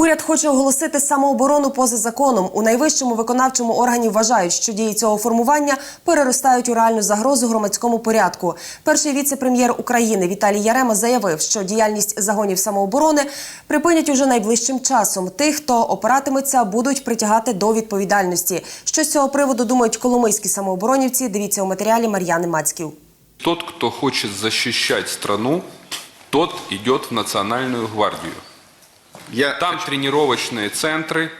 Уряд хоче оголосити самооборону поза законом. У найвищому виконавчому органі вважають, що дії цього формування переростають у реальну загрозу громадському порядку. Перший віце-прем'єр України Віталій Ярема заявив, що діяльність загонів самооборони припинять уже найближчим часом. Тих, хто опиратиметься, будуть притягати до відповідальності. Що з цього приводу думають коломийські самооборонівці? Дивіться у матеріалі Мар'яни Мацьків. Тот, кто хочет защищать страну, тот идет в Национальную гвардию. Я Там тренировочные центры,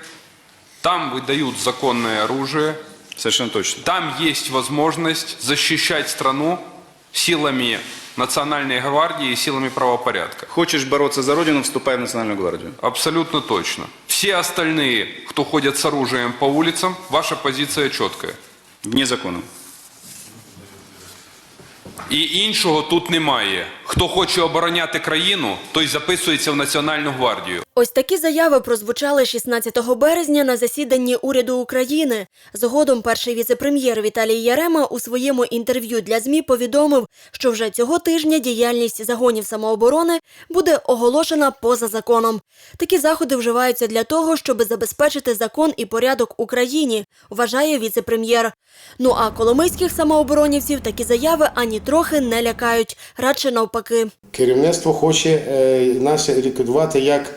там выдают законное оружие, совершенно точно. там есть возможность защищать страну силами Национальной гвардии и силами правопорядка. Хочешь бороться за родину, вступай в Национальную гвардию. Абсолютно точно. Все остальные, кто ходят с оружием по улицам, ваша позиция четкая. Вне закона. І іншого тут немає. Хто хоче обороняти країну, той записується в Національну гвардію. Ось такі заяви прозвучали 16 березня на засіданні уряду України. Згодом перший віцепрем'єр Віталій Ярема у своєму інтерв'ю для ЗМІ повідомив, що вже цього тижня діяльність загонів самооборони буде оголошена поза законом. Такі заходи вживаються для того, щоб забезпечити закон і порядок Україні, вважає віцепрем'єр. Ну а коломийських самооборонівців такі заяви ані трохи не лякають, радше навпаки. Керівництво хоче е, нас ліквідувати як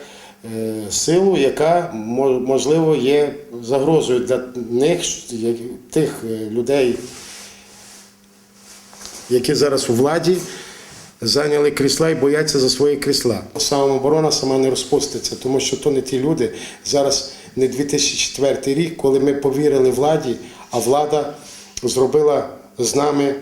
е, силу, яка можливо є загрозою для них, тих е, людей, які зараз у владі, зайняли крісла і бояться за свої крісла. Самооборона сама не розпуститься, тому що то не ті люди. Зараз не 2004 рік, коли ми повірили владі, а влада зробила з нами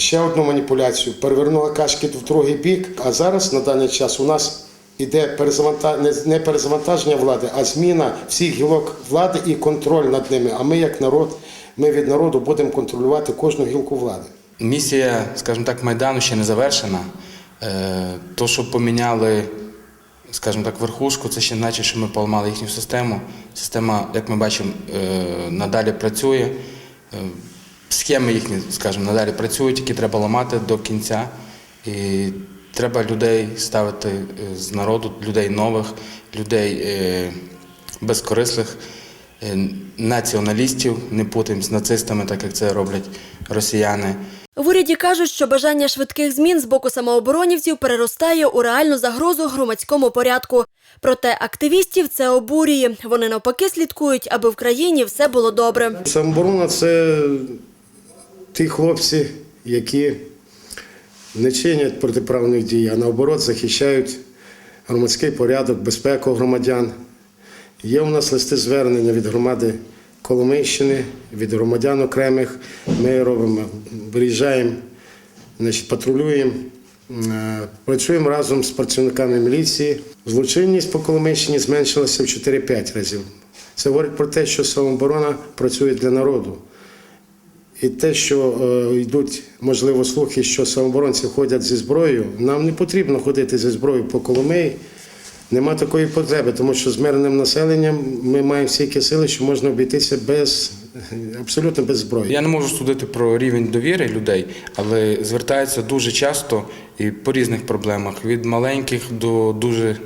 ще одну маніпуляцію, перевернула кашки в другий бік. А зараз на даний час у нас іде перезаванта... не- перезавантаження влади, а зміна всіх гілок влади і контроль над ними. А ми, як народ, ми від народу будемо контролювати кожну гілку влади. Місія, скажімо так, Майдану ще не завершена. Е, То, що поміняли, скажімо так, верхушку, це ще значить, що ми поламали їхню систему. Система, як ми бачимо, е, надалі працює. Схеми їхні, скажімо, надалі працюють, які треба ламати до кінця. І треба людей ставити е, з народу, людей нових, людей е, безкорисних, е, націоналістів, не путаємо з нацистами, так як це роблять росіяни. В уряді кажуть, що бажання швидких змін з боку самооборонівців переростає у реальну загрозу громадському порядку. Проте активістів це обурює. Вони навпаки слідкують, аби в країні все було добре. Самооборона це ті хлопці, які не чинять протиправних дій, а наоборот захищають громадський порядок, безпеку громадян. Є у нас листи звернення від громади Коломийщини, від громадян окремих. Ми робимо, виїжджаємо, значить, патрулюємо, е, працюємо разом з працівниками міліції. Злочинність по Коломийщині зменшилася в 4-5 разів. Це говорить про те, що самооборона працює для народу. І те, що е, йдуть, можливо, слухи, що самооборонці ходять зі зброєю, нам не потрібно ходити зі зброєю по Коломиї. Нема такої потреби, тому що з мирним населенням ми маємо стільки сили, що можна обійтися без абсолютно без зброї. Я не можу судити про рівень довіри людей, але звертаються дуже часто і по різних проблемах, від маленьких до дуже,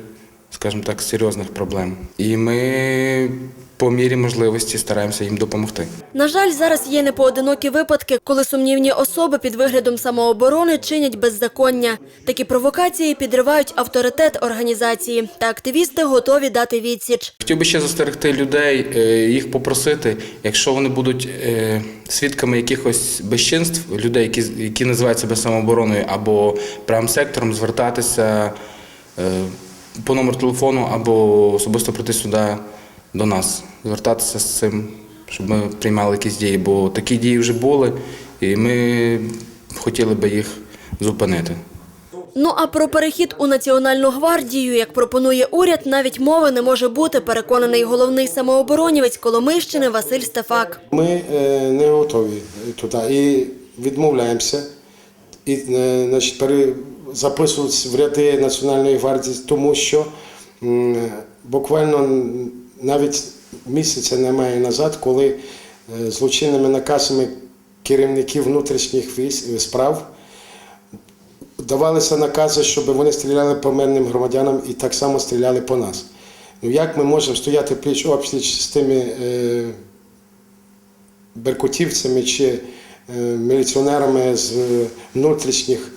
скажімо так, серйозних проблем. І ми по мірі можливості стараємося їм допомогти. На жаль, зараз є непоодинокі випадки, коли сумнівні особи під виглядом самооборони чинять беззаконня. Такі провокації підривають авторитет організації, та активісти готові дати відсіч. Хотів би ще застерегти людей, е, їх попросити, якщо вони будуть е, свідками якихось безчинств, людей, які, які називають себе самообороною або правим сектором, звертатися е, по номеру телефону або особисто прийти сюди до нас, звертатися з цим, щоб ми приймали якісь дії, бо такі дії вже були, і ми хотіли би їх зупинити. Ну а про перехід у Національну гвардію, як пропонує уряд, навіть мови не може бути, переконаний головний самооборонівець Коломийщини Василь Стефак. Ми е, не готові туди і відмовляємося. І е, значить, записуватися в ряди Національної гвардії, тому що буквально навіть місяця немає назад, коли е, злочинними наказами керівників внутрішніх військ справ давалися накази, щоб вони стріляли по мирним громадянам і так само стріляли по нас. Ну як ми можемо стояти пліч опліч з тими е, беркутівцями чи е, міліціонерами з е, внутрішніх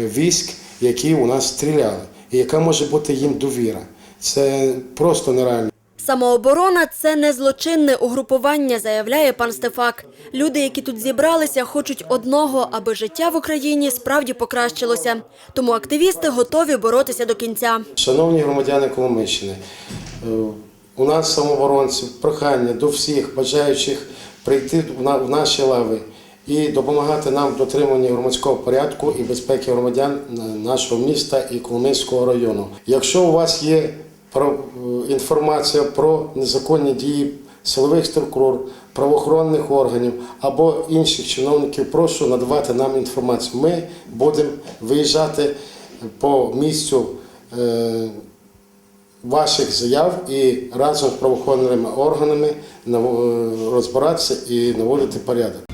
е, військ, які у нас стріляли? І яка може бути їм довіра? Це просто нереально. Самооборона це не злочинне угрупування, заявляє пан Стефак. Люди, які тут зібралися, хочуть одного, аби життя в Україні справді покращилося. Тому активісти готові боротися до кінця. Шановні громадяни Коломийщини, е, у нас самооборонців прохання до всіх бажаючих прийти в наші лави і допомагати нам в дотриманні громадського порядку і безпеки громадян е, нашого міста і Коломийського району. Якщо у вас є е, інформація про незаконні дії силових структур, правоохоронних органів або інших чиновників, прошу надавати нам інформацію. Ми будемо виїжджати по місцю е, ваших заяв і разом з правоохоронними органами е, розбиратися і наводити порядок.